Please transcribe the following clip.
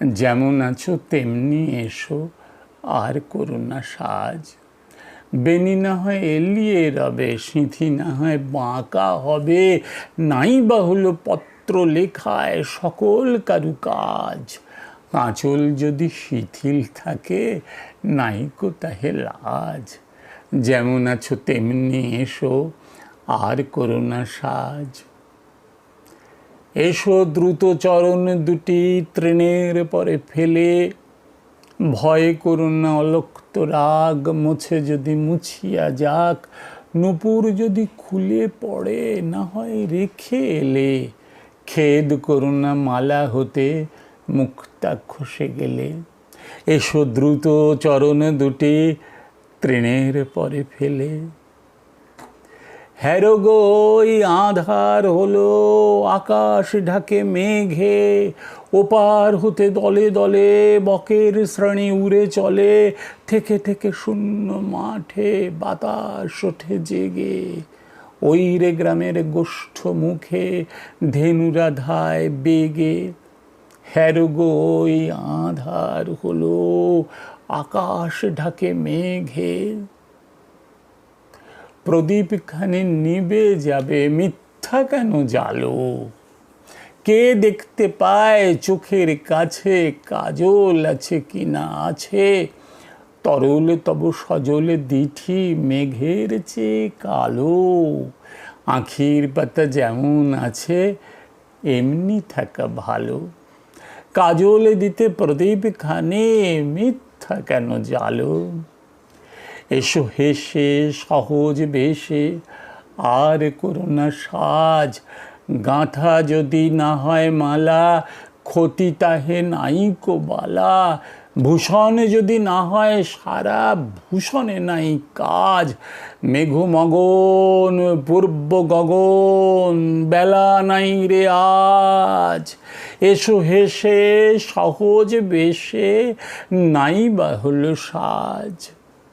যেমন আছো, তেমনি এসো, আর করুণা সাজ। বেনি না হয় এলিয়ে রবে, সিঁথি না হয় বাঁকা হবে। নাই বা হলো পত্র লেখায় সকল কারু কাজ। কাঁচল যদি শিথিল থাকে, নাইকো তাহে লাজ। যেমন আছো, তেমনি এসো, আর করোনা সাজ। এসো দ্রুত চরণ দুটি ট্রেনের পরে ফেলে। ভয় করুন না, অলক্ত রাগ মুছে যদি মুছিয়া যাক। নুপুর যদি খুলে পড়ে, না হয় রেখে এলে। খেদ করুন না, মালা হতে মুক্তা খসে গেলে। এসো দ্রুত চরণ দুটি ট্রেনের পরে ফেলে। হ্যারো গো, ওই আধার হলো, আকাশ ঢাকে মেঘে, ওপার হতে দলে দলে বকের শ্রেণি উড়ে চলে, থেকে থেকে শূন্য মাঠে বাতাস ওঠে জেগে। ওই রে গ্রামের গোষ্ঠ মুখে ধেনুরা ধায় বেগে। হ্যারো গো, ওই আধার হলো, আকাশ ঢাকে মেঘে। প্রদীপখানে নিবে যাবে, মিথ্যা কেন জালো? কে দেখতে পায় চোখের কাছে কাজল আছে কি না আছে? তরল তব সজল দিঠি মেঘের চেয়ে কালো। আখির পাতা যেমন আছে, এমনি থাকা ভালো। কাজল দিতে প্রদীপ খানে মিথ্যা কেন জালো? এসো হেসে, সহজ বেশে। আর করোনা সাজ, গাঁথা যদি না হয় মালা, ক্ষতি তাহে নাইকো বালা। ভূষণ যদি না হয় সারা, ভূষণে নাই কাজ। মেঘ মগন পূর্ব গগন, বেলা নাই রে আজ। এসো হেসে, সহজ বেশে, নাই বা হলো সাজ।